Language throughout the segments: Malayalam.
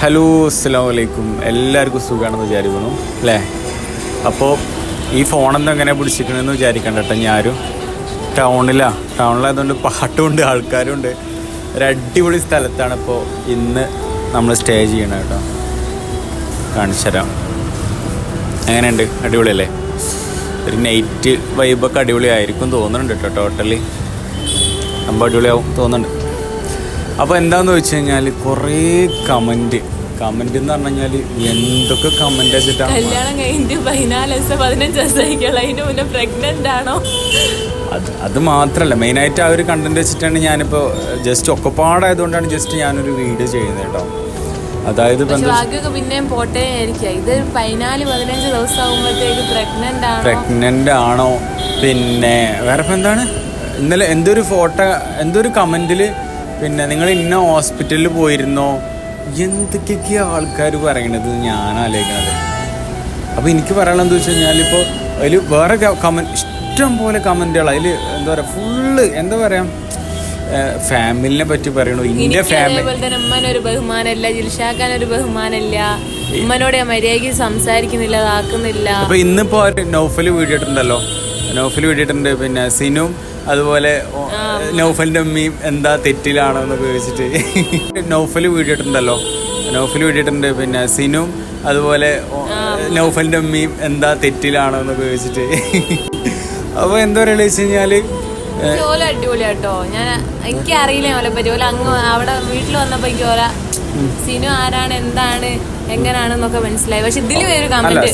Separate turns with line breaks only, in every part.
ഹലോ അസ്സാം വലൈക്കും എല്ലാവർക്കും സുഖമാണെന്ന് വിചാരിക്കുന്നു അല്ലേ? അപ്പോൾ ഈ ഫോണെന്ന് എങ്ങനെ പിടിച്ചിരിക്കണമെന്ന് വിചാരിക്കണ്ട കേട്ടോ ഞാനും. ടൗണിലാണ് ടൗണിലായതുകൊണ്ട് പാട്ടുമുണ്ട് ആൾക്കാരുണ്ട് ഒരു അടിപൊളി സ്ഥലത്താണ് ഇപ്പോൾ ഇന്ന് നമ്മൾ സ്റ്റേ ചെയ്യണം കേട്ടോ. കാണിച്ചു തരാം. എങ്ങനെയുണ്ട്? അടിപൊളിയല്ലേ? ഒരു നൈറ്റ് വൈബൊക്കെ അടിപൊളിയായിരിക്കും തോന്നുന്നുണ്ട് കേട്ടോ ടോട്ടലി നമ്മൾ അടിപൊളിയാവും തോന്നുന്നുണ്ട്. അപ്പോൾ എന്താണെന്ന് വെച്ച് കഴിഞ്ഞാൽ കുറേ കമന്റ് കമന്റ് എന്ന് പറഞ്ഞു കഴിഞ്ഞാൽ എന്തൊക്കെ കമന്റ് വെച്ചിട്ടാണ്
കല്യാണം കഴിഞ്ഞിട്ട് പതിനാല് ദിവസം പതിനഞ്ച് ദിവസമായിക്കുള്ള അതിന് മുന്നേ പ്രഗ്നന്റ് ആണോ?
അത് അത് മാത്രമല്ല മെയിനായിട്ട് ആ ഒരു കണ്ടന്റ് വെച്ചിട്ടാണ് ഞാനിപ്പോൾ ജസ്റ്റ് ഒക്കെപ്പാടായതുകൊണ്ടാണ് ജസ്റ്റ് ഞാനൊരു വീഡിയോ ചെയ്യുന്നത് കേട്ടോ. അതായത് ഇപ്പം
പക്ഷെ
എന്താ
ബാക്കിയൊക്കെ പിന്നെയും പോട്ടേ ആയിരിക്കാം. ഇത് പതിനാല് പതിനഞ്ച് ദിവസം ആകുമ്പോഴത്തേക്ക് പ്രഗ്നന്റ് ആണോ
ആണോ? പിന്നെ വേറെ എന്താണ്? ഇന്നലെ എന്തൊരു ഫോട്ടോ എന്തൊരു കമന്റിൽ പിന്നെ നിങ്ങൾ ഇന്ന ഹോസ്പിറ്റലിൽ പോയിരുന്നോ? എന്തൊക്കെയൊക്കെയാ ആൾക്കാർ പറയണത് ഞാൻ ആലോചിക്കണത് അപ്പോൾ എനിക്ക് പറയാനുള്ളത് വെച്ച് കഴിഞ്ഞാൽ ഇപ്പോൾ അതിൽ വേറെ കമന്റ് ഇഷ്ടം പോലെ കമന്റുകൾ അതിൽ എന്താ പറയുക ഫുള്ള് എന്താ പറയുക ഫാമിലിനെ പറ്റി പറയണു. ഇന്ത്യ ഫാമിലി
തന്നെ ഉമ്മനൊരു ബഹുമാനമില്ല ജിൽഷാക്കാൻ ഒരു ബഹുമാനമില്ല ഉമ്മനോട് മര്യാദയ്ക്ക് സംസാരിക്കുന്നില്ല അതാക്കുന്നില്ല
അപ്പൊ ഇന്നിപ്പോ നൗഫൽ നൗഫൽ നൗഫൽ നൗഫൽ വീടിട്ടുണ്ട് പിന്നെ സിനും അതുപോലെ നൗഫലിന്റെ ഉമ്മയും എന്താ തെറ്റിലാണെന്ന് ഉപയോഗിച്ചിട്ട്. നൗഫൽ വീടിട്ടുണ്ടല്ലോ നൗഫൽ വീട്ടിട്ടുണ്ട് പിന്നെ സിനും അതുപോലെ നൗഫലിന്റെ ഉമ്മയും എന്താ തെറ്റിലാണെന്ന് ഉപയോഗിച്ചിട്ട്. അപ്പോൾ അപ്പൊ എന്താ പറയുക വെച്ച്
കഴിഞ്ഞാൽ ഓല അടിപൊളിയാട്ടോ. ഞാൻ എനിക്ക് അറിയില്ല ഓലെ പറ്റി. ഓല അങ്ങ് അവിടെ വീട്ടിൽ വന്നപ്പോ എനിക്ക് ഓല സിനു ആരാണ് എന്താണ് എങ്ങനെയാണെന്നൊക്കെ മനസ്സിലായി. പക്ഷെ ഇതിൽ വരും കമന്റ്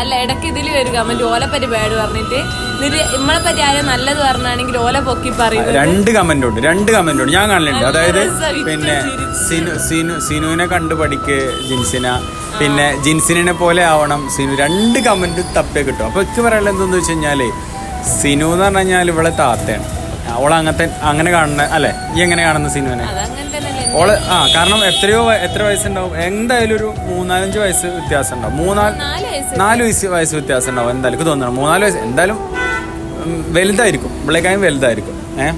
അല്ല ഇടയ്ക്ക് ഇതിൽ വരും കമന്റ് ഓലെ പറ്റി ബാഡ് പറഞ്ഞിട്ട്. നമ്മളെ പറ്റി ആരും നല്ലത് പറഞ്ഞാണെങ്കിൽ ഓല പൊക്കി പറയും
രണ്ട് കമന്റ് ഉണ്ട് രണ്ട് കമന്റ് ഉണ്ട്. ഞാൻ കാണലുണ്ട് അതായത് പിന്നെ
ചിരിച്ച്.
സിനു സിനു സിനുവിനെ കണ്ടു പഠിക്ക് ജിൻസിന. പിന്നെ ജിൻസിനെ പോലെ ആവണം സിനു. രണ്ട് കമന്റ് തപ്പേ കിട്ടും. അപ്പൊ എനിക്ക് പറയാനുള്ള എന്തെന്ന് വെച്ച് കഴിഞ്ഞാൽ സിനു എന്ന് പറഞ്ഞു കഴിഞ്ഞാൽ ഇവളെ താത്തയാണ്. അവളങ്ങനത്തെ അങ്ങനെ കാണുന്ന അല്ലെ? ഈ എങ്ങനെ കാണുന്ന സിനുവിനെ? ഓൾ ആ കാരണം എത്രയോ എത്ര വയസ്സുണ്ടാവും? എന്തായാലും ഒരു മൂന്നാലഞ്ച് വയസ്സ് വ്യത്യാസം ഉണ്ടാവും മൂന്നാൽ
നാല് വയസ്സ്.
വയസ്സ് വ്യത്യാസം ഉണ്ടാവും എന്തായാലും. എനിക്ക് തോന്നണം മൂന്നാൽ വയസ്സ്. എന്തായാലും വലുതായിരിക്കും. ഇവിളേക്കായും വലുതായിരിക്കും. ഏ?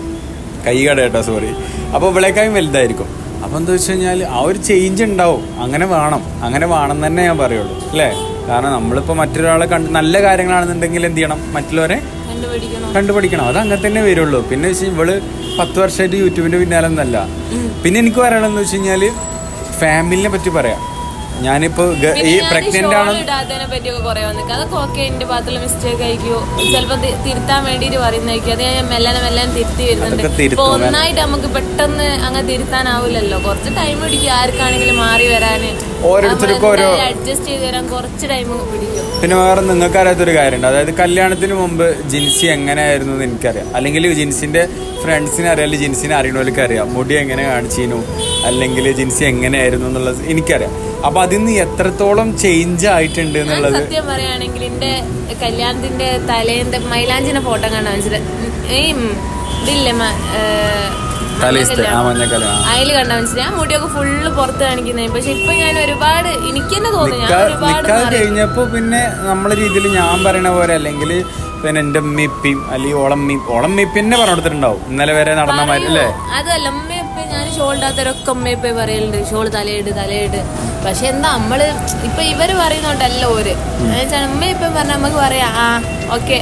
കൈ കട കേട്ടോ സോറി അപ്പോൾ ഇവിളേക്കായും വലുതായിരിക്കും. അപ്പോൾ എന്താ വെച്ച് കഴിഞ്ഞാൽ ആ ഒരു ചേഞ്ച് ഉണ്ടാവും. അങ്ങനെ വേണം. അങ്ങനെ വേണം തന്നെ ഞാൻ പറയുള്ളൂ. അല്ലേ? കാരണം നമ്മളിപ്പോൾ മറ്റൊരാളെ കണ്ട് നല്ല കാര്യങ്ങളാണെന്നുണ്ടെങ്കിൽ എന്ത് ചെയ്യണം? മറ്റുള്ളവരെ കണ്ടുപഠിക്കണം അത് അങ്ങനെ തന്നെ വരുള്ളൂ. പിന്നെ വെച്ച് ഇവൾ പത്ത് വർഷമായിട്ട് യൂട്യൂബിന്റെ പിന്നാലെ ഒന്നല്ല പിന്നെ എനിക്ക് പറയണമെന്ന് വെച്ച് കഴിഞ്ഞാൽ ഫാമിലിനെ പറ്റി പറയാം. ഞാനിപ്പോ ഈ പ്രഗ്നന്റ് ആണ്.
ഇടാത്തതിനെ പറ്റിയൊക്കെ കുറെ വന്നിട്ട് അതൊക്കെ ഓക്കെ എന്റെ ഭാഗത്തുള്ള മിസ്റ്റേക്ക് ചിലപ്പോ തിരുത്താൻ വേണ്ടിട്ട് പറയുന്നതായിരിക്കും. അത് ഞാൻ മെല്ലനെ മെല്ലനെ തിരുത്തി വരുന്നുണ്ട്. ഇപ്പൊ ഒന്നായിട്ട് നമുക്ക് പെട്ടെന്ന് അങ്ങ് തിരുത്താനാവില്ലല്ലോ. കുറച്ച് ടൈം പിടിക്കും. ആർക്കാണെങ്കിലും മാറി വരാന്.
ഓരോരുത്തർക്കും ഓരോ
അഡ്ജസ്റ്റ് ചെയ്ത് തരാൻ കുറച്ച് ടൈം പിടിക്കും.
പിന്നെ വേറെ നിങ്ങൾക്ക് അറിയാത്തൊരു കാര്യമുണ്ട്. അതായത് കല്യാണത്തിന് മുമ്പ് ജിൻസി എങ്ങനെയായിരുന്നു എന്ന് എനിക്കറിയാം. അല്ലെങ്കിൽ ജിൻസിന്റെ ഫ്രണ്ട്സിനെ അറിയാം അല്ലെങ്കിൽ ജിൻസിനെ അറിയണവർക്ക് അറിയാം. മുടി എങ്ങനെ കാണിച്ചിരുന്നു അല്ലെങ്കിൽ ജിൻസി എങ്ങനെയായിരുന്നു എന്നുള്ളത് എനിക്കറിയാം. അപ്പൊ അതിന്ന് എത്രത്തോളം ചേഞ്ച് ആയിട്ടുണ്ട് എന്നുള്ളത്
സത്യം പറയുകയാണെങ്കിൽ എന്റെ കല്യാണത്തിന്റെ തലേന്റെ മൈലാഞ്ചിന്റെ ഫോട്ടോ കാണാൻ ഇതില്ലേ അതിൽ കണ്ട മനസ്സിലായി. ആ മുടിയൊക്കെ ഫുള്ള് പുറത്ത് കാണിക്കുന്നത് പക്ഷെ ഇപ്പൊ ഞാൻ ഒരുപാട് എനിക്ക് തന്നെ തോന്നുന്നു ഞാൻ ഒരുപാട്
കഴിഞ്ഞപ്പോ പിന്നെ നമ്മളെ രീതിയിൽ ഞാൻ പറയണ പോലെ അല്ലെങ്കിൽ പിന്നെ എന്റെ ഉമ്മിപ്പിയും അല്ലെങ്കിൽ ഓളമ്മി ഓളമ്മിപ്പിന്നെ പിന്നെ കൊടുത്തിട്ടുണ്ടാവും ഇന്നലെ വരെ നടന്ന മാതിരി അല്ലേ?
അതല്ല ഞാൻ ഷോൾഡാത്തവരൊക്കെ അമ്മയപ്പ പറയലുണ്ട്. ഷോൾ തലയിട് തലയിട് പക്ഷെ എന്താ നമ്മൾ ഇപ്പൊ ഇവർ പറയുന്നോണ്ടല്ല ഓര്. അമ്മയപ്പ പറഞ്ഞ നമുക്ക് പറയാം ആ ഓക്കെ.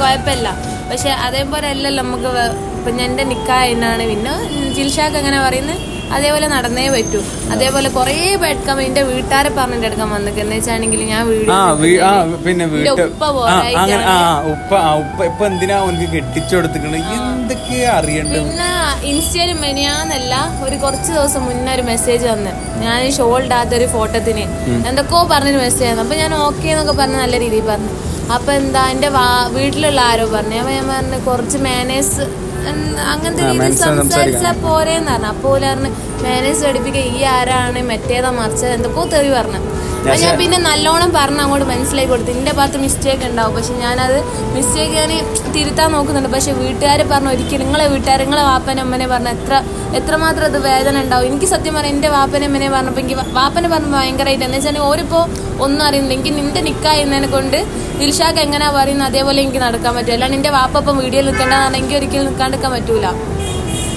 കുഴപ്പമില്ല. പക്ഷെ അതേപോലെ അല്ലല്ലോ നമുക്ക് ഇപ്പൊ എന്റെ എന്നാണ് പിന്നെ ജിൽഷാക്ക് അങ്ങനെ പറയുന്നത് അതേപോലെ നടന്നേ പറ്റൂ. അതേപോലെ കൊറേ എടുക്കാൻ എന്റെ വീട്ടുകാരെ പറഞ്ഞിട്ട് എടുക്കാൻ വന്നിട്ട് എന്താ വെച്ചാണെങ്കിൽ ഞാൻ വീട്
പിന്നെ
ഉപ്പ
ഉപ്പ ആ ഉപ്പ ഇപ്പൊ എന്തിനാ അവനക്ക് കെട്ടിച്ചു കൊടുത്തിക്കണത് എന്തൊക്കെയാ അറിയണ്ടത്?
പിന്നെ ഇൻസ്റ്റയിൽ മെനിയാന്നല്ല ഒരു കുറച്ച് ദിവസം മുന്നേ ഒരു മെസ്സേജ് വന്ന്. ഞാൻ ഷോൾഡാത്തൊരു ഒരു ഫോട്ടോത്തിന് എന്തൊക്കെയോ പറഞ്ഞൊരു മെസ്സേജ് വന്നു അപ്പൊ ഞാൻ ഓക്കെ എന്നൊക്കെ പറഞ്ഞ് നല്ല രീതിയിൽ പറഞ്ഞു. അപ്പൊ എന്താ എന്റെ വാ- വീട്ടിലുള്ള ആരോ പറഞ്ഞു. അപ്പൊ ഞാൻ പറഞ്ഞു കുറച്ച് മാനേഴ്സ് അങ്ങനത്തെ രീതിയിൽ സംസാരിച്ചാ പോരേന്ന് പറഞ്ഞു. അപ്പോൾ പറഞ്ഞു മാനേഴ്സ് പഠിപ്പിക്കുക ഈ ആരാണ്? മറ്റേതാ മറിച്ചത്? എന്തൊക്കെയോ തെറി പറഞ്ഞു. ഞാൻ പിന്നെ നല്ലോണം പറഞ്ഞ് അങ്ങോട്ട് മനസ്സിലാക്കി കൊടുത്തു. എന്റെ ഭാഗത്ത് മിസ്റ്റേക്ക് ഉണ്ടാവും. പക്ഷെ ഞാനത് മിസ്റ്റേക്ക് ഞാൻ തിരുത്താൻ നോക്കുന്നുണ്ട്. പക്ഷെ വീട്ടുകാരെ പറഞ്ഞു ഒരിക്കലും നിങ്ങളെ വീട്ടുകാർ നിങ്ങളെ വാപ്പനെ അമ്മനെ പറഞ്ഞു എത്ര എത്രമാത്രം അത് വേദന ഉണ്ടാവും. എനിക്ക് സത്യം പറഞ്ഞു എന്റെ വാപ്പനെ അമ്മനെ പറഞ്ഞപ്പോൾ എനിക്ക് വാപ്പനെ പറഞ്ഞപ്പോൾ ഭയങ്കരമായിട്ട് എന്ന് വെച്ചാൽ ഓരിപ്പോ ഒന്നും അറിയുന്നില്ല. എനിക്ക് നിന്റെ നിക്കായുന്നതിനെ കൊണ്ട് ദിൽഷാക്ക് എങ്ങനെയാ പറയുന്നത് അതേപോലെ എനിക്ക് നടക്കാൻ പറ്റും. അല്ലാണ്ട് എന്റെ വാപ്പ ഇപ്പം വീഡിയോയിൽ നിൽക്കേണ്ടതാണെങ്കിൽ ഒരിക്കലും നിൽക്കാണ്ടിരിക്കാൻ പറ്റൂല.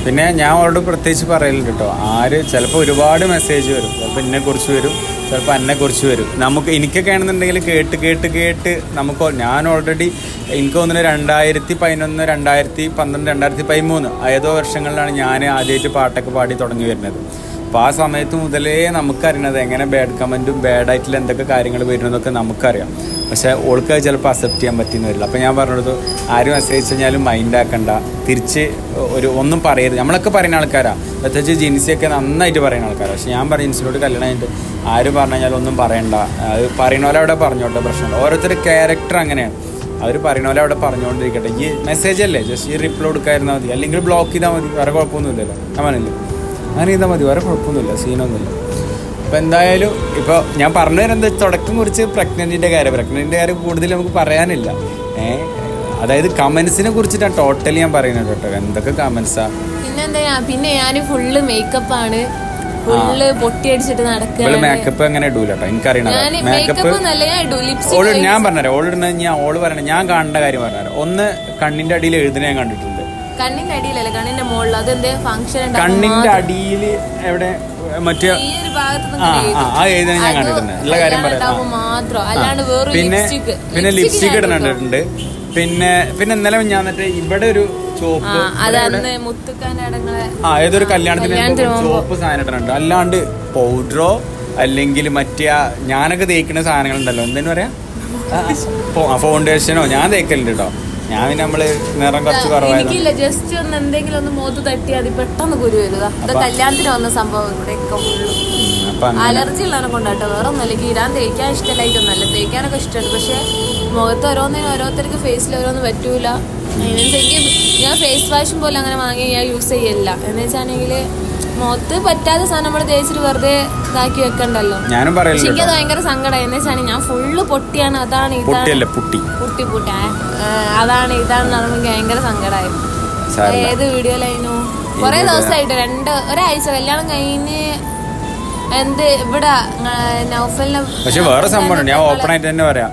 പിന്നെ ഞാൻ അവളോട് പ്രത്യേകിച്ച് പറയലുണ്ട് കേട്ടോ. ആര് ചിലപ്പോൾ ഒരുപാട് മെസ്സേജ് വരും. ചിലപ്പോൾ എന്നെ കുറിച്ച് വരും. ചിലപ്പോൾ എന്നെ കുറിച്ച് വരും. നമുക്ക് എനിക്കൊക്കെ ആണെന്നുണ്ടെങ്കിൽ കേട്ട് കേട്ട് കേട്ട് നമുക്ക് ഞാൻ ഓൾറെഡി എനിക്ക് തോന്നുന്നു രണ്ടായിരത്തി പതിനൊന്ന് രണ്ടായിരത്തി പന്ത്രണ്ട് രണ്ടായിരത്തി പതിമൂന്ന് ഏതോ വർഷങ്ങളിലാണ് ഞാൻ ആദ്യമായിട്ട് പാട്ടൊക്കെ പാടി തുടങ്ങി വരുന്നത്. അപ്പോൾ ആ സമയത്ത് മുതലേ നമുക്കറിയണത് എങ്ങനെ ബാഡ് കമന്റും ബാഡായിട്ടുള്ള എന്തൊക്കെ കാര്യങ്ങൾ വരുന്നതൊക്കെ നമുക്കറിയാം. പക്ഷേ ഓൾക്ക് ചിലപ്പോൾ അക്സെപ്റ്റ് ചെയ്യാൻ പറ്റിയെന്ന് വരില്ല. അപ്പോൾ ഞാൻ പറഞ്ഞത് ആരും മെസ്സേജ് കഴിഞ്ഞാലും മൈൻഡ് ആക്കണ്ട. തിരിച്ച് ഒരു ഒന്നും പറയരുത്. നമ്മളൊക്കെ പറയുന്ന ആൾക്കാരാണ് പ്രത്യേകിച്ച് ജിൻസിയൊക്കെ നന്നായിട്ട് പറയുന്ന ആൾക്കാരാണ് പക്ഷെ ഞാൻ പറയും ജിൻസിനോട് കല്യാണം കഴിഞ്ഞിട്ട് ആര് പറഞ്ഞു കഴിഞ്ഞാൽ ഒന്നും പറയണ്ട. അത് പറയുന്ന പോലെ അവിടെ പറഞ്ഞോട്ടെ പ്രശ്നമില്ല. ഓരോരുത്തരുടെ ക്യാരക്ടർ അങ്ങനെയാണ്. അവർ പറയുന്ന പോലെ അവിടെ പറഞ്ഞുകൊണ്ടിരിക്കട്ടെ ഈ മെസ്സേജ് അല്ലേ? ജസ്റ്റ് ഈ റിപ്ലൈ കൊടുക്കാതിരുന്നാൽ മതി. അല്ലെങ്കിൽ ബ്ലോക്ക് ചെയ്താൽ മതി. വേറെ കുഴപ്പമൊന്നുമില്ലല്ലോ പറഞ്ഞില്ലേ? അങ്ങനെ ചെയ്താൽ മതി. വേറെ കുഴപ്പമൊന്നുമില്ല. സീനൊന്നുമില്ല അപ്പോൾ എന്തായാലും ഇപ്പോൾ ഞാൻ പറഞ്ഞു തരുന്നത് തുടക്കം കുറിച്ച് പ്രഗ്നന്റിന്റെ കാര്യം. പ്രഗ്നന്റിന്റെ കാര്യം കൂടുതൽ നമുക്ക് പറയാനില്ല. ഏ? അതായത് കമൻസിനെ കുറിച്ചിട്ടാണ് ടോട്ടലി ഞാൻ പറയുന്നത് കേട്ടോ. എന്തൊക്കെ കമൻസാ
പിന്നെന്താ പിന്നെ ഞാൻ ഫുള്ള് മേക്കപ്പ് ആണ്. ഫുള്ള് പൊട്ടിയടിച്ചിട്ട്
മേക്കപ്പ് അങ്ങനെ ഇടൂല
ഞാൻ
മേക്കപ്പ്
ഞാൻ
ഓൾ പറഞ്ഞുതരാം. ഓൾ ഇടുന്നത് ഞാൻ ഓൾ പറയണ ഞാൻ കാണേണ്ട കാര്യം പറഞ്ഞുതരാം. ഒന്ന് കണ്ണിന്റെ അടിയിൽ എഴുതുന്ന ഞാൻ കണ്ടിട്ടുണ്ട്.
കണ്ണിന്റെ അടിയിലല്ല കണ്ണിന്റെ മുകളിൽ. അതെന്തേ? ഫംഗ്ഷൻ
കണ്ണിന്റെ അടിയിൽ എവിടെ? മറ്റേ ആ എഴുതുന്ന ഞാൻ കണ്ടിട്ടുണ്ട്. ഉള്ള കാര്യം പറയാം പിന്നെ
ലിപ്സ്റ്റിക്
പിന്നെ ലിപ്സ്റ്റിക് ഇടുന്നുണ്ട് പിന്നെ പിന്നെ ഇന്നലെ ഞാൻ എന്നിട്ട് ഇവിടെ ഒരു ചോപ്പ് ആ ഏതൊരു കല്യാണത്തിന്. ചോപ്പ് സാധനം അല്ലാണ്ട് പൗഡറോ അല്ലെങ്കിൽ മറ്റേ ഞാനൊക്കെ തേക്കുന്ന സാധനങ്ങളുണ്ടല്ലോ. എന്തെന്ന് പറയാ? ഫൗണ്ടേഷനോ ഞാൻ തേക്കലുണ്ട് കേട്ടോ ഞാൻ പിന്നെ നമ്മൾ നിറം കുറച്ച് കുറവായിരുന്നു
ജസ്റ്റ് ഒന്ന് എന്തെങ്കിലും ഒന്ന് മോത്ത് തട്ടി അത് പെട്ടെന്ന് കുരു കല്യാണത്തിന് വന്ന സംഭവം അലർജി ഉള്ളവനെ കൊണ്ടാട്ടോ. വേറെ ഒന്നുമില്ല കീരാൻ തേക്കാൻ ഇഷ്ടമായിട്ടൊന്നുമല്ല തേക്കാനൊക്കെ ഇഷ്ടമാണ്. പക്ഷെ മുഖത്ത് ഓരോന്നിനും ഓരോരുത്തർക്ക് ഫേസിൽ ഓരോന്നും പറ്റൂല. അതിനനുസരിച്ച് ഞാൻ ഫേസ് വാഷും പോലെ അങ്ങനെ വാങ്ങി ഞാൻ യൂസ് ചെയ്യല്ല എന്ന് വെച്ചാണെങ്കിൽ മുഖത്ത് പറ്റാത്ത സാധനം നമ്മൾ തേച്ചിട്ട് വെറുതെ ഇതാക്കി വെക്കണ്ടല്ലോ.
ഞാനും
പക്ഷെ എനിക്കത് ഭയങ്കര സങ്കടമായി എന്ന് വെച്ചാൽ ഞാൻ ഫുള്ള് പൊട്ടിയാണ്. അതാണ് ഇതാണ്.
പുട്ടി.
Putty putty. അതാണ് ഇതാണ് ഭയങ്കര സങ്കടമായി
ഏത്
ഏത് വീഡിയോയിലായിരുന്നു കുറെ ദിവസമായിട്ട് രണ്ട് ഒരാഴ്ച കല്യാണം കഴിഞ്ഞ് എന്ത് ഇവിടെ നൗഫലിനെ
പക്ഷെ വേറെ സംഭവം ഞാൻ ഓപ്പൺ ആയിട്ട് തന്നെ പറയാം.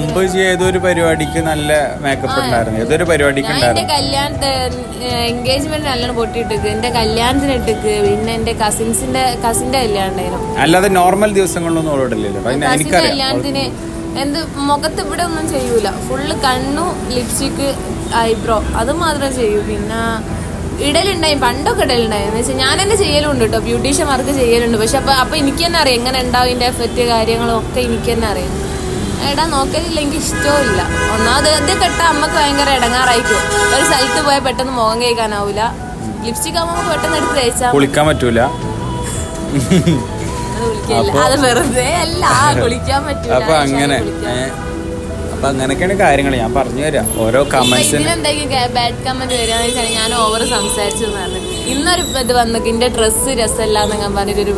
മുമ്പ് ഏതൊരു പരിപാടിക്ക് നല്ല മേക്കപ്പ് ഉണ്ടായിരുന്നു. ഏതൊരു പരിപാടിക്ക്
എന്റെ കല്യാണത്തെ എൻഗേജ്മെന്റ് നല്ലോണം പൊട്ടിയിട്ടിക്ക് എന്റെ കല്യാണത്തിന് ഇട്ടിക്ക് പിന്നെ എന്റെ കസിൻസിന്റെ കസിന്റെ കല്യാണം ഉണ്ടായിരുന്നു.
അല്ലാതെ നോർമൽ ദിവസങ്ങളിലൊന്നും ഓടില്ലല്ലോ എനിക്കറിയാം.
കല്യാണത്തിന് എന്ത് മുഖത്ത് ഇവിടെ ഒന്നും ചെയ്യൂല. ഫുള്ള് കണ്ണു ലിപ്സ്റ്റിക്ക് ഐബ്രോ അത് മാത്രമേ ചെയ്യൂ. പിന്നെ ഇടലുണ്ടായി പണ്ടൊക്കെ ഇടലുണ്ടായി എന്ന് വെച്ചാൽ ഞാൻ തന്നെ ചെയ്യലുണ്ട് കേട്ടോ ബ്യൂട്ടീഷ്യന്മാർക്ക് ചെയ്യലുണ്ട്. പക്ഷെ അപ്പൊ അപ്പൊ എനിക്ക് തന്നെ അറിയാം. എങ്ങനെ ഉണ്ടാവും ഇതിന്റെ എഫക്റ്റ് കാര്യങ്ങളും ഒക്കെ എനിക്ക് തന്നെ അറിയാം. എടാ നോക്കലില്ല എനിക്ക് ഇഷ്ടവും ഇല്ല ഒന്നാമത് ഇത് കെട്ട അമ്മയ്ക്ക് ഭയങ്കര ഇടങ്ങാറായിരിക്കും. ഒരു സ്ഥലത്ത് പോയാൽ പെട്ടെന്ന് മുഖം കേൾക്കാനാവൂല ലിപ്സ്റ്റിക് ആകുമ്പോൾ നമുക്ക് പെട്ടെന്ന് എടുത്ത് തേച്ചാൽ
കുളിക്കാൻ പറ്റൂല.
അത് വെറുതെ അല്ല. കുളിക്കാൻ പറ്റൂല.
അപ്പൊ അങ്ങനെ അപ്പൊ അങ്ങനെയൊക്കെയാണ് കാര്യങ്ങൾ ഞാൻ പറഞ്ഞു തരാം. ഓരോ
കമന്റ്സ് ബാഡ് കമന്റ് ഞാൻ ഓവർ ഇന്നൊരു ഇത് എന്റെ ഡ്രസ്സ് പറഞ്ഞിട്ട് ഒരു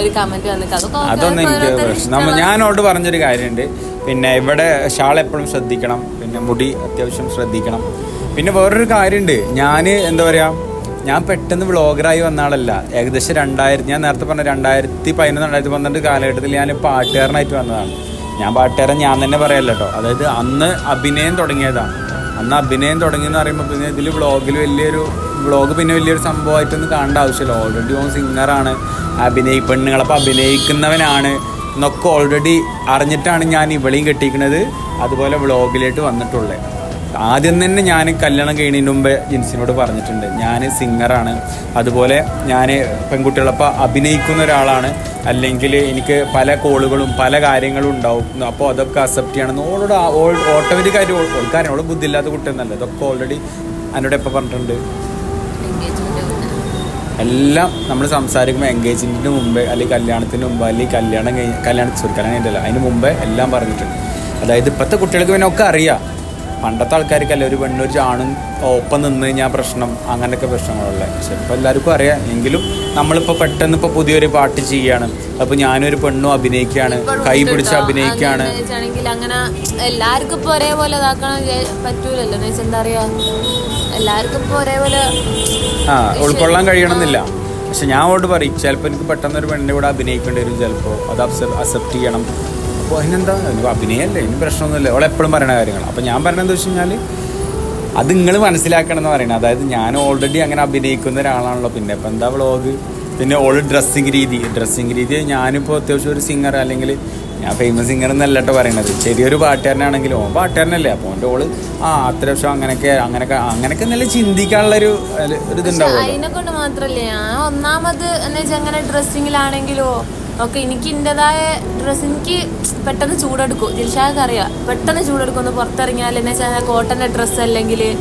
ഒരു കമന്റ് വന്നിട്ട് അതൊക്കെ
അതൊന്നും എനിക്ക് പ്രശ്നം ഞാനോട് പറഞ്ഞൊരു കാര്യമുണ്ട് പിന്നെ ഇവിടെ ഷാൾ എപ്പോഴും ശ്രദ്ധിക്കണം. പിന്നെ മുടി അത്യാവശ്യം ശ്രദ്ധിക്കണം. പിന്നെ വേറൊരു കാര്യമുണ്ട് ഞാൻ എന്താ പറയാ ഞാൻ പെട്ടെന്ന് വ്ളോഗറായി വന്ന ആളല്ല. ഏകദേശം രണ്ടായിരത്തി ഞാൻ നേരത്തെ പറഞ്ഞ രണ്ടായിരത്തി പതിനൊന്ന് രണ്ടായിരത്തി പന്ത്രണ്ട് കാലഘട്ടത്തിൽ ഞാൻ പാട്ടുകാരനായിട്ട് വന്നതാണ്. ഞാൻ പാട്ടുകാരൻ ഞാൻ തന്നെ പറയാലോ കേട്ടോ. അതായത് അന്ന് അഭിനയം തുടങ്ങിയതാണ് അന്ന് അഭിനയം തുടങ്ങിയെന്ന് പറയുമ്പോൾ പിന്നെ ഇതിൽ വ്ളോഗിൽ വലിയൊരു വ്ളോഗ് പിന്നെ വലിയൊരു സംഭവമായിട്ടൊന്നും കാണേണ്ട ആവശ്യമില്ല. ഓൾറെഡി ഓൻ സിംഗറാണ് അഭിനയി പെണ്ണുങ്ങളപ്പം അഭിനയിക്കുന്നവനാണ് എന്നൊക്കെ ഓൾറെഡി അറിഞ്ഞിട്ടാണ് ഞാൻ ഇവളെയും കെട്ടിക്കുന്നത് അതുപോലെ വ്ളോഗിലേക്ക് വന്നിട്ടുള്ളത് ആദ്യം തന്നെ ഞാൻ കല്യാണം കഴിയുന്നതിന് മുമ്പ് ജിൻസിനോട് പറഞ്ഞിട്ടുണ്ട്. ഞാൻ സിംഗറാണ്. അതുപോലെ ഞാൻ പെൺകുട്ടികളപ്പോൾ അഭിനയിക്കുന്ന ഒരാളാണ്. അല്ലെങ്കിൽ എനിക്ക് പല കോളുകളും പല കാര്യങ്ങളും ഉണ്ടാവും. അപ്പോൾ അതൊക്കെ അക്സെപ്റ്റ് ചെയ്യണം. ഓളോട് ഓട്ടോമാറ്റിക് ആയിട്ട് ഓൾക്കാരൻ ബുദ്ധി ബുദ്ധിയില്ലാത്ത കുട്ടിയൊന്നല്ല. ഇതൊക്കെ ഓൾറെഡി എന്നോട് എപ്പോൾ പറഞ്ഞിട്ടുണ്ട്. എല്ലാം നമ്മൾ സംസാരിക്കുമ്പോൾ എൻഗേജ്മെന്റിന് മുമ്പേ അല്ലെങ്കിൽ കല്യാണത്തിന് മുമ്പ് അല്ലെങ്കിൽ കല്യാണം കഴിഞ്ഞ് കല്യാണം സോറി അതിന് മുമ്പേ എല്ലാം പറഞ്ഞിട്ടുണ്ട്. അതായത് ഇപ്പോഴത്തെ കുട്ടികൾക്ക് പിന്നെ ഒക്കെ അറിയാം. പണ്ടത്തെ ആൾക്കാർക്കല്ല ഒരു പെണ്ണൊരു ചാണും ഒപ്പം നിന്ന് കഴിഞ്ഞാൽ പ്രശ്നം അങ്ങനെയൊക്കെ പ്രശ്നങ്ങളുള്ളത് പക്ഷെ ഇപ്പോൾ എല്ലാവർക്കും അറിയാം. എങ്കിലും നമ്മളിപ്പോൾ പെട്ടെന്ന് ഇപ്പോൾ പുതിയൊരു പാട്ട് ചെയ്യാണ്. അപ്പോൾ ഞാനൊരു പെണ്ണും അഭിനയിക്കുകയാണ്. കൈ പിടിച്ച് അഭിനയിക്കുകയാണ്.
അങ്ങനെ എല്ലാവർക്കും ഇപ്പോൾ ഒരേപോലെ ഇതാക്കണം പറ്റൂലല്ലോ. എന്താ പറയാ? എല്ലാവർക്കും ഇപ്പോൾ ഒരേപോലെ
ആ ഉൾക്കൊള്ളാൻ കഴിയണമെന്നില്ല. പക്ഷെ ഞാൻ അങ്ങോട്ട് പറയും ചിലപ്പോൾ എനിക്ക് പെട്ടെന്ന് ഒരു പെണ്ണിന്റെ കൂടെ അഭിനയിക്കേണ്ടി വരും. ചിലപ്പോൾ അത് അക്സെപ്റ്റ് ചെയ്യണം. അപ്പോൾ അതിനെന്താ? അഭിനയല്ലേ? ഇനി പ്രശ്നമൊന്നുമില്ല. അവൾ എപ്പോഴും പറയുന്ന കാര്യങ്ങൾ അപ്പോൾ ഞാൻ പറഞ്ഞത് വെച്ച് കഴിഞ്ഞാൽ അത് നിങ്ങൾ മനസ്സിലാക്കണം എന്ന് പറയുന്നത് അതായത് ഞാൻ ഓൾറെഡി അങ്ങനെ അഭിനയിക്കുന്ന ഒരാളാണല്ലോ. പിന്നെ ഇപ്പം എന്താ വ്ളോഗ് പിന്നെ ഓൾ ഡ്രസ്സിങ് രീതി. ഡ്രസ്സിങ് രീതി ഞാനിപ്പോൾ അത്യാവശ്യം ഒരു സിംഗർ അല്ലെങ്കിൽ ഞാൻ ഫേമസ് സിംഗർ എന്നല്ല കേട്ടോ പറയണത്. ചെറിയൊരു പാട്ടുകാരനാണെങ്കിലും ഓൻ പാട്ടുകാരനല്ലേ. അപ്പോൾ എന്റെ ഓൾ ആ അത്യാവശ്യം അങ്ങനെയൊക്കെ അങ്ങനെയൊക്കെ അങ്ങനെയൊക്കെ നല്ല ചിന്തിക്കാനുള്ളൊരു ഒരു ഇതുണ്ടാവുമല്ലോ.
അതിനെ കൊണ്ട് മാത്രമല്ലേ ഒന്നാമത് എന്ന് വെച്ചാൽ അങ്ങനെ ഡ്രസ്സിങ്ങിലാണെങ്കിലോ ഒക്കെ എനിക്ക് എന്റെതായ ഡ്രസ്സ് എനിക്ക് പെട്ടെന്ന് ചൂടെടുക്കും. ദിൽഷാക്ക് അറിയാം. പെട്ടെന്ന് ചൂടെടുക്കും. ഒന്ന് പുറത്തിറങ്ങിയാൽ എന്ന് വെച്ചാൽ കോട്ടന്റെ ഡ്രസ്സ് അല്ലെങ്കിൽ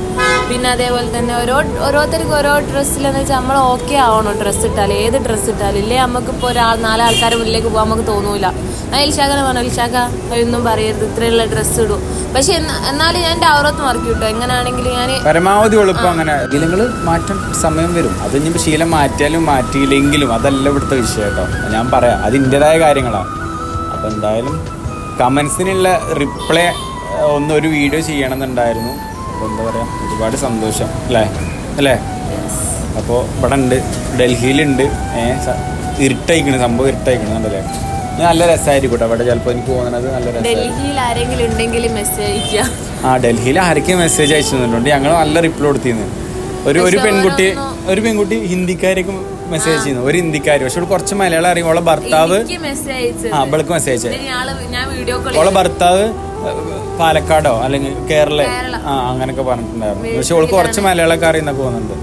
പിന്നെ അതേപോലെ തന്നെ ഓരോ ഓരോരുത്തർക്കും ഓരോ ഡ്രസ്സിലെന്ന് വെച്ചാൽ നമ്മൾ ഓക്കെ ആവണം ഡ്രസ്സ് ഇട്ടാൽ. ഏത് ഡ്രസ്സ് ഇട്ടാലും. ഇല്ലേ നമുക്കിപ്പോൾ ഒരാൾ നാലാൾക്കാരുടെ മുന്നിലേക്ക് പോകാൻ നമുക്ക് തോന്നൂല. ആ ഇൽഷാഖനെ പറഞ്ഞു ഇൽഷാഖ ഒന്നും പറയരുത്. ഇത്രയുള്ള ഡ്രസ്സ് ഇടും. പക്ഷെ എന്നാ- എന്നാലും ഞാൻ എന്റെ അവറത്ത് മറക്കും കേട്ടോ എങ്ങനെയാണെങ്കിലും ഞാൻ
പരമാവധി എളുപ്പം അങ്ങനെ. ശീലങ്ങൾ മാറ്റം സമയം വരും. അത് ഇനി ശീലം മാറ്റിയാലും മാറ്റിയില്ലെങ്കിലും അതല്ല ഇവിടുത്തെ വിഷയം കേട്ടോ. ഞാൻ പറയാം അത് ഇന്റേതായ കാര്യങ്ങളാണ്. അപ്പോൾ എന്തായാലും കമന്റ്സിനുള്ള റിപ്ലൈ ഒന്ന് ഒരു വീഡിയോ ചെയ്യണമെന്നുണ്ടായിരുന്നു. അപ്പോൾ എന്താ പറയുക ഒരുപാട് സന്തോഷം അല്ലേ? അല്ലേ? അപ്പോൾ ഇവിടെ ഉണ്ട് ഡൽഹിയിലുണ്ട്. ഏഹ് ഇരുട്ടയക്കണ് സംഭവം ഇരുട്ടയക്കണെന്നുണ്ടല്ലേ നല്ല രസമായിരിക്കും അവിടെ ചിലപ്പോൾ എനിക്ക് തോന്നുന്നത് നല്ല
ഡൽഹിയിൽ ആരെങ്കിലും ഉണ്ടെങ്കിൽ മെസ്സേജ്
ആ ഡൽഹിയിൽ ആരൊക്കെ മെസ്സേജ് അയച്ചു തന്നിട്ടുണ്ട് ഞങ്ങൾ നല്ല റിപ്ലൈ കൊടുത്തിരുന്നു. ഒരു ഒരു പെൺകുട്ടി ഒരു പെൺകുട്ടി ഹിന്ദിക്കാരേക്ക് മെസ്സേജ് ചെയ്യുന്നു ഒരു ഹിന്ദിക്കാർ പക്ഷെ അവൾ കുറച്ച് മലയാളം അറിയും. അവളെ ഭർത്താവ് ആ അവൾക്ക് മെസ്സേജ് ഓളെ ഭർത്താവ് പാലക്കാടോ അല്ലെങ്കിൽ കേരള. ആ അങ്ങനെയൊക്കെ പറഞ്ഞിട്ടുണ്ടായിരുന്നു. പക്ഷെ അവൾക്ക് കുറച്ച് മലയാളമൊക്കെ അറിയുന്നൊക്കെ പോകുന്നുണ്ട്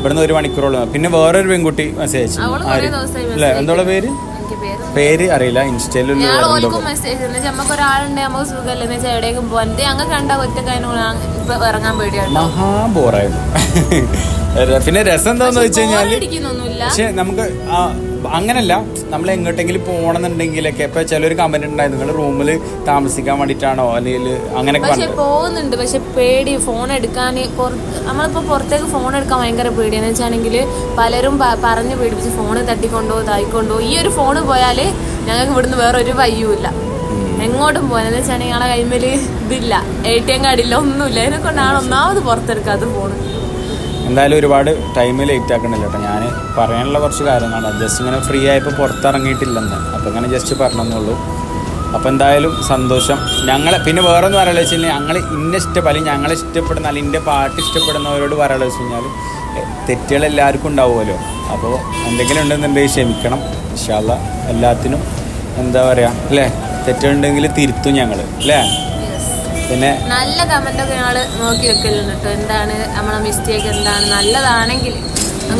ഇവിടുന്ന് ഒരു മണിക്കൂറോളം. പിന്നെ വേറൊരു പെൺകുട്ടി മെസ്സേജ് അയച്ചു. അല്ലേ? എന്തോളെ പേര്?
എനിക്ക് പേര്
പേര് അറിയില്ല ഇൻസ്റ്റയിലും
ഞാൻ മെസ്സേജ് എന്ന് നമുക്ക് ഒരാളുണ്ട് നമുക്ക് സുഖമല്ലേ വെച്ചാൽ എവിടേക്കും പോകാൻ ഇത് ഞങ്ങൾ കണ്ട ഒറ്റക്കാരനും ഇറങ്ങാൻ പേടിയാണ്
മഹാ ബോറായിരുന്നു പിന്നെ രസം എന്താന്ന് വെച്ച്
കഴിഞ്ഞാൽ
പക്ഷെ നമുക്ക് ആ, അങ്ങനല്ല നമ്മൾ എങ്ങോട്ടെങ്കിലും പോകണമെന്നുണ്ടെങ്കിലൊക്കെ ഇപ്പൊ ഒരു കമന്റ് ഉണ്ടായി നിങ്ങൾ റൂമിൽ താമസിക്കാൻ വേണ്ടിട്ടാണോ? അല്ലെങ്കിൽ അങ്ങനെയൊക്കെ
പക്ഷെ പോകുന്നുണ്ട് പക്ഷെ പേടി ഫോൺ എടുക്കാൻ നമ്മളിപ്പോ പുറത്തേക്ക് ഫോൺ എടുക്കാൻ ഭയങ്കര പേടിയാന്ന് വെച്ചാണെങ്കിൽ പലരും പറഞ്ഞു പേടിപ്പിച്ച് ഫോണ് തട്ടിക്കൊണ്ടോ തായിക്കൊണ്ടോ ഈ ഒരു ഫോണ് പോയാൽ ഞങ്ങൾക്ക് ഇവിടുന്ന് വേറെ ഒരു വയ്യുമില്ല എങ്ങോട്ടും പോകാനെന്ന് വെച്ചാണെങ്കിൽ ഞങ്ങളെ കൈമേൽ ഇതില്ല. എ ടി എം കാർഡില്ല ഒന്നുമില്ല. ഇതിനെ കൊണ്ടാണ് ഒന്നാമത് പുറത്തെടുക്കാത്ത ഫോണ്
എന്തായാലും ഒരുപാട് ടൈം ലേറ്റ് ആക്കണില്ല കേട്ടോ ഞാൻ പറയാനുള്ള കുറച്ച് കാര്യങ്ങളാണ്. ജസ്റ്റ് ഇങ്ങനെ ഫ്രീ ആയപ്പോൾ പുറത്തിറങ്ങിയിട്ടില്ലെന്ന്. അപ്പോൾ ഇങ്ങനെ ജസ്റ്റ് പറഞ്ഞെന്നുള്ളൂ അപ്പോൾ എന്തായാലും സന്തോഷം. ഞങ്ങൾ പിന്നെ വേറെ ഒന്ന് പറയാനുള്ള വെച്ച് കഴിഞ്ഞാൽ ഞങ്ങൾ ഇന്ന ഇഷ്ടം അല്ലെങ്കിൽ ഞങ്ങളെ ഇഷ്ടപ്പെടുന്ന അല്ലെങ്കിൽ എന്റെ പാട്ട് ഇഷ്ടപ്പെടുന്നവരോട് പറയാനുള്ള വെച്ച് കഴിഞ്ഞാൽ തെറ്റുകൾ എല്ലാവർക്കും ഉണ്ടാവുമല്ലോ. അപ്പോൾ എന്തെങ്കിലും ഉണ്ടെന്നുണ്ടെങ്കിൽ ക്ഷമിക്കണം. ഇൻഷാല്ല എല്ലാത്തിനും എന്താ പറയുക അല്ലേ? തെറ്റുണ്ടെങ്കിൽ തിരുത്തും ഞങ്ങൾ അല്ലേ? പിന്നെ
നല്ല കമന്റ് ഒക്കെ ഞങ്ങൾ നോക്കി വെക്കലുണ്ട് കേട്ടോ എന്താണ് നമ്മളെ മിസ്റ്റേക്ക് എന്താണ്? നല്ലതാണെങ്കിൽ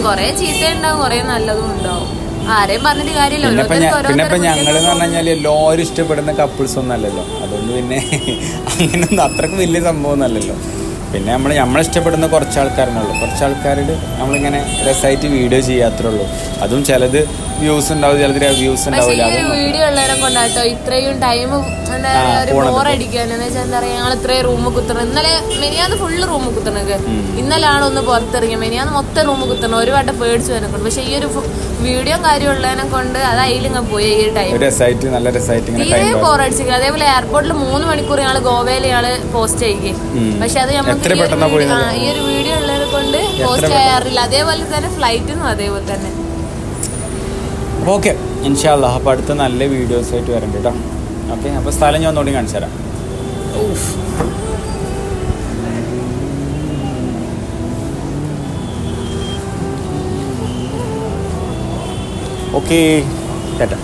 കുറെ ചീത്ത ഉണ്ടാവും കുറെ നല്ലതും ഉണ്ടാവും. ആരെയും പറഞ്ഞിട്ട് കാര്യമില്ല.
പിന്നെ ഇപ്പൊ ഞങ്ങൾ എന്ന് പറഞ്ഞു എല്ലാവരും ഇഷ്ടപ്പെടുന്ന കപ്പിൾസ് ഒന്നും അല്ലല്ലോ അതുകൊണ്ട് പിന്നെ അങ്ങനെ അത്രയ്ക്ക് വലിയ സംഭവം ഒന്നല്ലല്ലോ പിന്നെ നമ്മൾ നമ്മളെ ഇഷ്ടപ്പെടുന്ന കുറച്ച് ആൾക്കാരുണ്ടല്ലോ കുറച്ച് ആൾക്കാരുടെ നമ്മളിങ്ങനെ രസമായിട്ട് വീഡിയോ ചെയ്യാത്രേ ഉള്ളൂ അതും ചിലത് വ്യൂസ് ഉണ്ടാവും ചിലത് വ്യൂസ് ഉണ്ടാവില്ല.
വീഡിയോ ഉള്ളവരെ കൊണ്ടാട്ടോ ഇത്രയും ടൈം എന്ന് വെച്ചാൽ എന്താ പറയാ ഞങ്ങൾ ഇത്രയും റൂം കുത്തണം. ഇന്നലെ മെനിയാന്ന് ഫുള്ള് റൂം കുത്തണത്. ഇന്നലാണ് ഒന്ന് പുറത്തിറങ്ങിയത് മെനിയാന്ന് മൊത്തം റൂം കുത്തണം. ഒരു വട്ടം പേടിച്ചു വന്നെ കൊണ്ട് പക്ഷെ ഈ ഒരു വീഡിയോ കാര്യം ഉള്ളതിനെ കൊണ്ട് അത് അതിലിങ്ങ് പോയി ഈ ടൈം തീരെ
ടൈം
അതേപോലെ എയർപോർട്ടിൽ മൂന്ന് മണിക്കൂർ ഞങ്ങൾ ഗോവയിൽ ഞങ്ങൾ പോസ്റ്റ് ചെയ്യേ
ഉം.
പക്ഷെ അത് നമുക്ക്
എത്ര പെട്ടെന്ന്?
ആ, ഈ ഒരു വീഡിയോ ഉള്ളത് കൊണ്ട് പോസ്റ്റ് ചെയ്യാറില്ല അതേപോലെ തന്നെ ഫ്ലൈറ്റിനും അതേപോലെ തന്നെ.
ഓക്കെ ഇൻഷാല്ല അപ്പോൾ അടുത്ത നല്ല വീഡിയോസ് ആയിട്ട് വരണ്ട കേട്ടോ ഓക്കെ അപ്പോൾ സ്ഥലം ഞാൻ ഒന്നുകൂടി കാണിച്ചു തരാം. ഓക്കെ കേട്ടോ.